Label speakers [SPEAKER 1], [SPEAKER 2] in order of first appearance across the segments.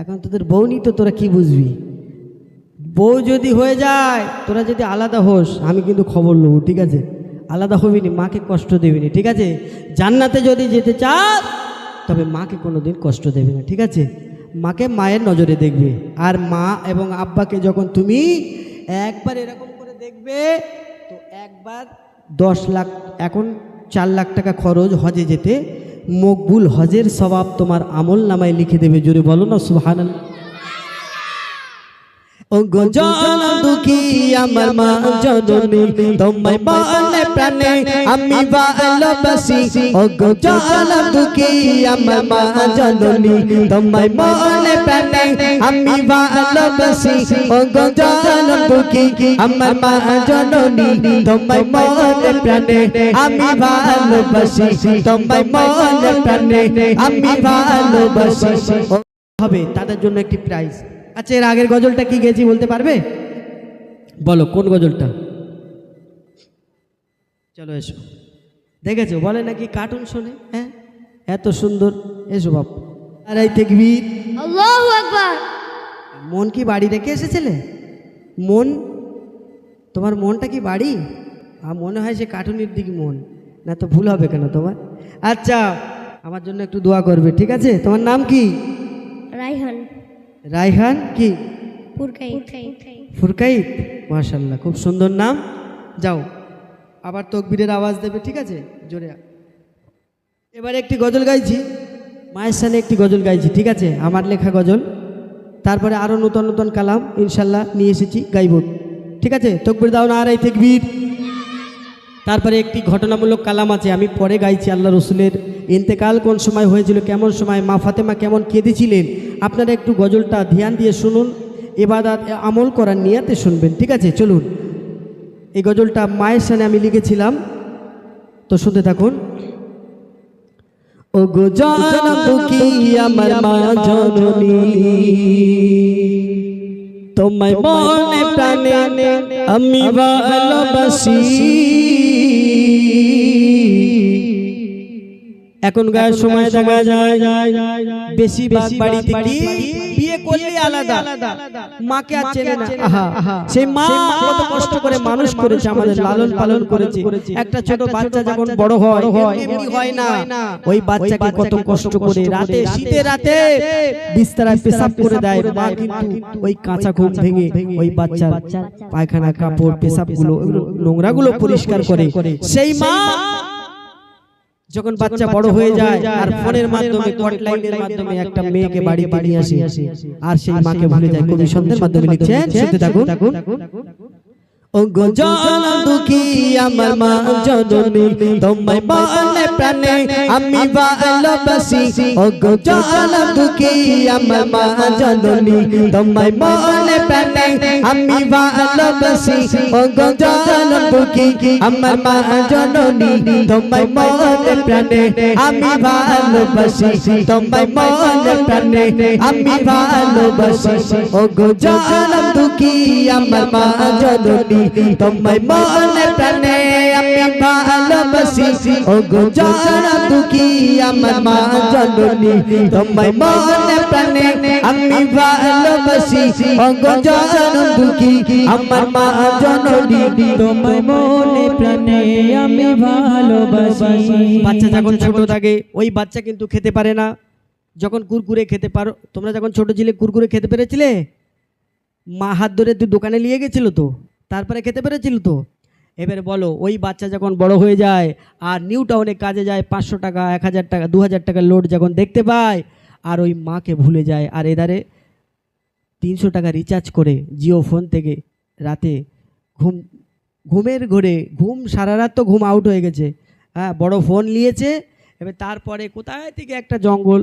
[SPEAKER 1] এখন তোদের বউ নি তো তোরা কি বুঝবি? বউ যদি হয়ে যায়, তোরা যদি আলাদা হোস, আমি কিন্তু খবর নেব, ঠিক আছে? আলাদা হবি নি, মাকে কষ্ট দেবি নি, ঠিক আছে? জান্নাতে যদি যেতে চাস, তবে মাকে কোনো দিন কষ্ট দেবে না, ঠিক আছে? মাকে মায়ের নজরে দেখবে, আর মা এবং আব্বাকে যখন তুমি একবার এরকম করে দেখবে, তো একবার দশ লাখ, এখন চার লাখ টাকা খরচ হজে যেতে মকবুল হজের স্বভাব তোমার আমল নামায় লিখে দেবে। জোরে বলো না সুহান ও গো জন দুঃখী আমার মা জননী, তোমায় বলে প্রাণে আমি ভালোবাসি। ও গো জন দুঃখী আমার মা জননী, তোমায় বলে প্রাণে হবে তাদের জন্য একটি প্রাইজ। আচ্ছা এর আগের গজলটা কি গেছি বলতে পারবে? বলো কোন গজলটা? চলো এসো। দেখেছ? বলে নাকি কার্টুন শোনে? হ্যাঁ? এত সুন্দর। এসো বাপ। আর এই দেখবি মন কি বাড়ি রেখে এসেছিলে? মন? তোমার মনটা কি বাড়ি? আর মনে হয় সে কার্টুনের দিক মন। না তো ভুল হবে কেন তোমার? আচ্ছা আমার জন্য একটু দোয়া করবে ঠিক আছে? তোমার নাম কি?
[SPEAKER 2] রাইহান।
[SPEAKER 1] রায়হান কি? ফুরকাইত। মাশাল্লাহ খুব সুন্দর নাম। যাও আবার তকবীরের আওয়াজ দেবে ঠিক আছে? জোরে এবার একটি গজল গাইছি। মায়ের সামনে একটি গজল গাইছি ঠিক আছে? আমার লেখা গজল। তারপরে আরও নতুন নতুন কালাম ইনশাল্লাহ নিয়ে এসেছি গাইব। ঠিক আছে? তকবির দাও না আর এই তেকবীর। তারপরে একটি ঘটনামূলক কালাম আছে আমি পরে গাইছি আল্লাহ রসুলের। ইন্তেকাল কোন সময় হয়েছিল কেমন সময়? মা ফাতেমা কেমন কেঁদেছিলেন? আপনারা একটু গজলটা ধ্যান দিয়ে শুনুন, এবাদাত আমল করার নিয়াতে শুনবেন, ঠিক আছে? চলুন। এই গজলটা মায়ের সামনে আমি লিখেছিলাম। তো শুনতে থাকুন। ও গো আমি এখনকার সময় দেখা যায় বেশি ভাগ বাড়িতে কি বিয়ে করলে আলাদা মাকে আর চেনে না। আহা সেই মা কত কষ্ট করে মানুষ করেছে আমাদের লালন পালন করেছে। একটা ছোট বাচ্চা যখন বড় হয় এমনি হয় না। ওই বাচ্চাকে কত কষ্ট করে রাতে শীতে রাতে বিস্তারায় পেশাব করে দেয় মা কিন্তু ওই কাঁচা ঘুম ভেঙে ওই বাচ্চার পায়খানা কাপড় পেশাবগুলো নোংরা গুলো পরিষ্কার করে। সেই মা যখন বাচ্চা বড় হয়ে যায় আর ফোনের মাধ্যমে হটলাইনের মাধ্যমে একটা মেয়েকে বাড়ি বাড়ি আসে। আর সেই মাকে ভুলে যায় কবি সন্ধ্যের মাধ্যমে লিখছেন শুনতে থাকুন ও গো জন দুঃখী আমার মা জননী, তোমায় বলে প্রাণে আমি ভালোবাসি। ও গো জন দুঃখী আমার মা জননী, তোমায় বলে প্রাণে আমি ভালোবাসি। ও গো জন দুঃখী আমার মা জননী, তোমায় বলে প্রাণে আমি ভালোবাসি। তোমায় বলে প্রাণে আমি ভালোবাসি। ও গো জন দুঃখী আমার মা জননী তোমায় মনে প্রাণে আমি ভালোবাসি ও গো জানা দুঃখী আমার মা জননী তোমায় মনে প্রাণে আমি ভালোবাসি ও গো জানা দুঃখী আমার মা জননী তোমায় মনে প্রাণে আমি ভালোবাসি বাচ্চা যখন ছোট থাকে ওই বাচ্চা কিন্তু খেতে পারে না যখন কুরকুরে খেতে পারো তোমরা যখন ছোট ছিলে কুরকুরে খেতে পেরেছিলে মা হাত ধরে তুই দোকানে নিয়ে গেছিল তো তারপরে খেতে পেরেছিল তো? এবারে বলো, ওই বাচ্চা যখন বড় হয়ে যায় আর নিউ টাউনে কাজে যায়, পাঁচশো টাকা, এক হাজার টাকা, দু হাজার টাকার লোড যখন দেখতে পায়, আর ওই মাকে ভুলে যায়। আর এদারে তিনশো টাকা রিচার্জ করে জিও ফোন থেকে রাতে ঘুম, ঘুমের ঘরে, ঘুম সারা রাত তো ঘুম আউট হয়ে গেছে। হ্যাঁ বড় ফোন নিয়েছে, এবার তারপরে কোথায় থেকে একটা জঙ্গল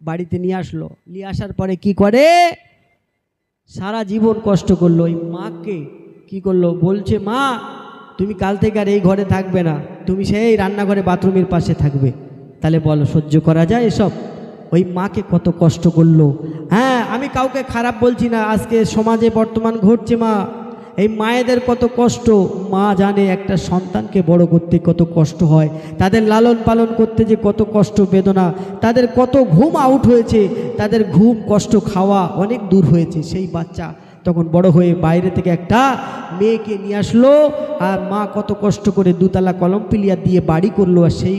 [SPEAKER 1] বাড়িতে নিয়ে আসলো? নিয়ে আসার পরে কি করে? সারা জীবন কষ্ট করল ওই মাকে। কি করল? বলছে, মা, তুমি কাল থেকে আর এই ঘরে থাকবে না। তুমি সেই রান্নাঘরে বাথরুমের পাশে থাকবে। তাহলে বলো, সহ্য করা যায় এসব? ওই মাকে কত কষ্ট করল। হ্যাঁ আমি কাউকে খারাপ বলছি না। আজকে সমাজে বর্তমান ঘটছে, মা। এই মায়েদের কত কষ্ট। মা জানে একটা সন্তানকে বড় করতে কত কষ্ট হয়। তাদের লালন পালন করতে যে কত কষ্ট, বেদনা। তাদের কত ঘুম আউট হয়েছে। তাদের ঘুম, কষ্ট খাওয়া অনেক দূর হয়েছে। সেই বাচ্চা তখন বড় হয়ে বাইরে থেকে একটা মেয়েকে নিয়ে আসলো। আর মা কত কষ্ট করে দুতলা কলম পিলিয়া দিয়ে বাড়ি করল। আর সেই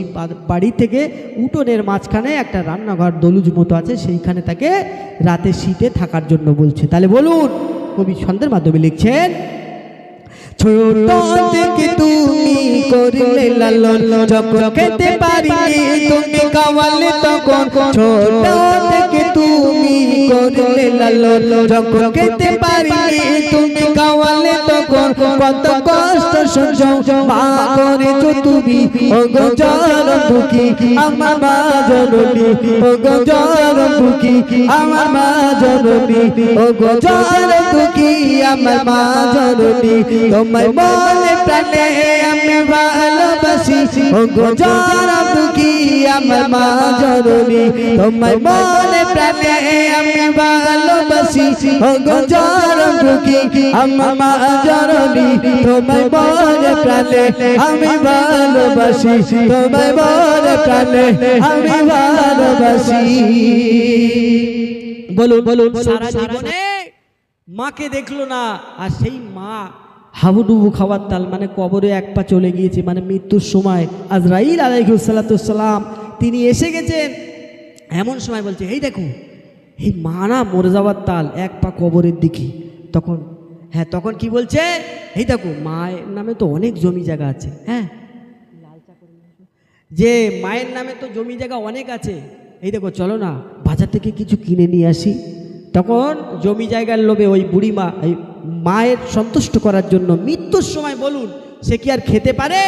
[SPEAKER 1] বাড়ি থেকে উঠোনের মাঝখানে একটা রান্নাঘর দলুজ মতো আছে, সেইখানে তাকে রাতে শীতে থাকার জন্য বলছে। তাহলে বলুন, কবি ছন্দের মাধ্যমে লিখছেন ছোট থেকে তুমি করলে লালন, যখন খেতে পারিনি তুমি কাওয়ালে তখন। ছোট থেকে তুমি করলে লালন, যখন তুমি কাওয়ালে তখন কত কষ্ট সহ্য মা করেছ তুমি? ও গো জর দুঃখী আমার মা জননী। ও গো দুঃখী আমার মা জননী। ও গো দুঃখী আমার মা জননী। তোমার মনে প্রাণে আমি ভালোবাসি। ও গো দুঃখী আমার মা জননী। তোমার মনে প্রাণে আমি ভালোবাসি। ও গো দুঃখী আমার মা জননী তোমার প্রাণে আমি ভালোবাসি তোমার প্রাণে আমি ভালোবাসি। বলুন বলুন সারা জীবনে মাকে দেখল না আর সেই মা হাবুডুবু খাওয়ার তাল মানে কবরে এক পা চলে গিয়েছে মানে মৃত্যুর সময়। আজরাইল আলাইকুসালাতাম তিনি এসে গেছেন এমন সময় বলছে এই দেখো এই মা না মরে যাওয়ার তাল এক পা কবরের দিকে। তখন হ্যাঁ তখন কি বলছে? এই দেখো, মায়ের নামে তো অনেক জমি জায়গা আছে হ্যাঁ? যে মায়ের নামে তো জমি জায়গা অনেক আছে। এই দেখো, চলো না, বাজার থেকে কিছু কিনে নিয়ে আসি। তখন জমি জায়গার লোভে ওই বুড়িমা এই মায়ের সন্তুষ্ট করার জন্য মৃত্যুর সময় বলুন, সে কি আর খেতে পারে?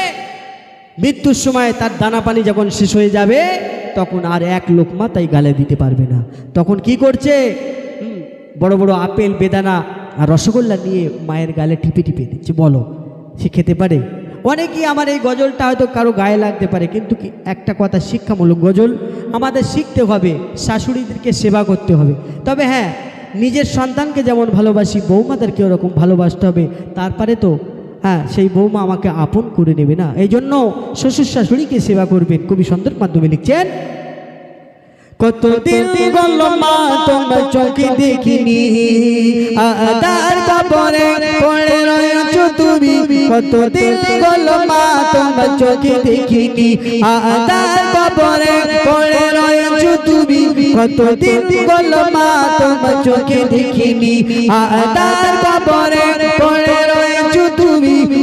[SPEAKER 1] মৃত্যুর সময় তার দানা পানি যখন শেষ হয়ে যাবে, তখন আর এক লোকমা তাই গালে দিতে পারবে না। তখন কি করছে? বড় বড় আপেল, বেদানা আর রসগোল্লা নিয়ে মায়ের গালে টিপে টিপে দিচ্ছে, বলো, সে খেতে পারে? অনেকেই আমার এই গজলটা হয়তো কারও গায়ে লাগতে পারে, কিন্তু কি একটা কথা শিক্ষামূলক গজল? আমাদের শিখতে হবে, শাশুড়িদেরকে সেবা করতে হবে। তবে হ্যাঁ নিজের সন্তানকে যেমন ভালোবাসি, বৌমাদেরকে ওরকম ভালোবাসতে হবে তারপরে তো হ্যাঁ সেই বৌমা আমাকে আপন করে নেবে না। এই জন্য শ্বশুর শাশুড়িকে সেবা করবেন। কবি সুন্দর মাধ্যমে লিখছেন কতদিন গেল মা তোমার চোখে দেখিনি? আদার কাপড়ে পড়ে রয়েছো তুমি। কতদিন গেল মা তোমার চোখে দেখিনি? আদার কাপড়ে পড়ে রয়েছো তুমি। কতদিন গেল মা তোমার চোখে দেখিনি? আদার কাপড়ে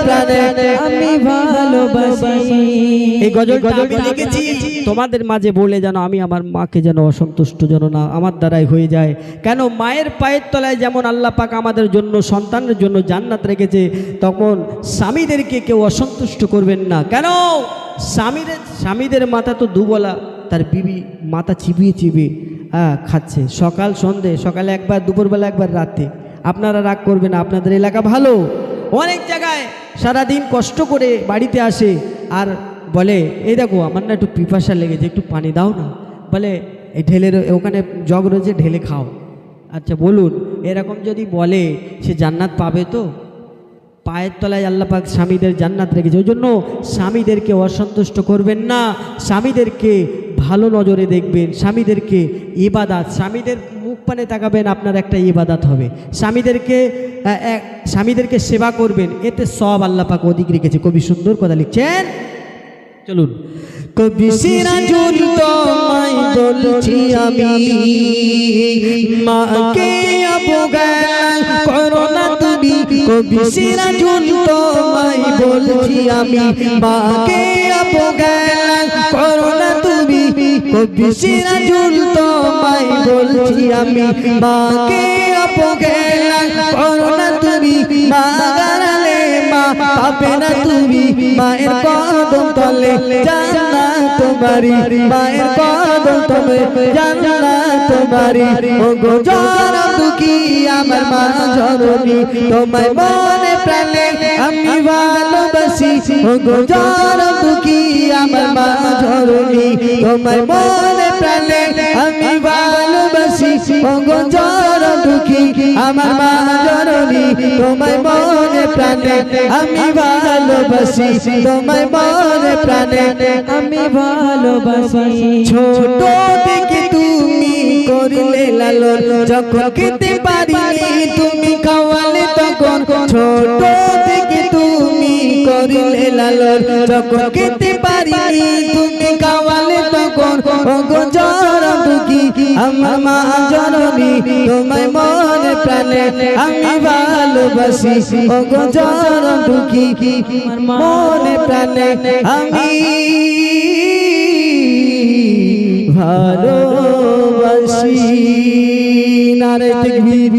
[SPEAKER 1] প্রাণে আমি ভালোবাসি। এই গজলটা আমি লিখেছি। তোমাদের মাঝে বলে যেন আমি আমার মাকে যেন অসন্তুষ্ট যেন না আমার দ্বারাই হয়ে যায়। কেন মায়ের পায়ের তলায় যেমন আল্লাহ পাক আমাদের জন্য সন্তানের জন্য জান্নাত রেখেছে তখন স্বামীদেরকে কেউ অসন্তুষ্ট করবেন না। কেন? স্বামীদের স্বামীদের মাথা তো দুবলা তার বিবি মাথা চিবিয়ে চিবিয়ে হ্যাঁ খাচ্ছে। সকাল সন্ধে সকালে একবার দুপুরবেলা একবার রাতে। আপনারা রাগ করবেন আপনাদের এলাকা ভালো। অনেক জায়গায় সারাদিন কষ্ট করে বাড়িতে আসে আর বলে, এই দেখো, আমার না একটু পিপাসা লেগেছে, একটু পানি দাও না। বলে, এই ঢেলের ওখানে জগ রয়েছে, ঢেলে খাও। আচ্ছা বলুন, এরকম যদি বলে, সে জান্নাত পাবে তো? পায়ের তলায় আল্লাপাক স্বামীদের জান্নাত রেখেছে। ওই জন্য স্বামীদেরকে অসন্তুষ্ট করবেন না। স্বামীদেরকে ভালো নজরে দেখবেন স্বামীদেরকে ইবাদাত, স্বামীদের মুখ পানে তাকাবেন, আপনার একটা ইবাদাত হবে। স্বামীদেরকে স্বামীদেরকে সেবা করবেন, এতে সব আল্লাপাক অধিক রেখেছে। কবি সুন্দর কথা লিখছেন, চলুন। কবি আমি, মাকে কবি বলছি আমি, মাকে কবি সিরাজুল তোমায় বলছি আমি মাকে অবজ্ঞান করো না তুমি মা গারালে মা
[SPEAKER 3] পাবে না তুমি, মায়ের কদম তলে, জান্নাত বাড়ি, মায়ের কদম তলে, জান্নাত বাড়ি। ও গো জনম দুঃখী, আমার মা জননী, তোমায় মনে প্রাণে আমি ভালোবাসি। ও গো জনম দুঃখী আমার মা জননী তোমায় মনে প্রাণে আমি ভালোবাসি। ও গো জনম দুঃখী আমার মা জননী তোমায় মনে প্রাণে আমি ভালোবাসি। তোমায় মনে প্রাণে আমি ভালোবাসি। ছোট থেকে তুমি করিলে লালন। যখন খেতে পারিনি, তুমি খাওয়ালে তখন। ছোট করিলে লালন যখন খেতে পারিনি তুমি খাওয়ালে তখন ওগো জনম দুঃখী। আমার মা জননী, তোমায় মনে প্রাণে আমি ভালোবাসি। ওগো জনম দুঃখী আমার মনে প্রাণে আমি ভালোবাসি। নারে তকবীর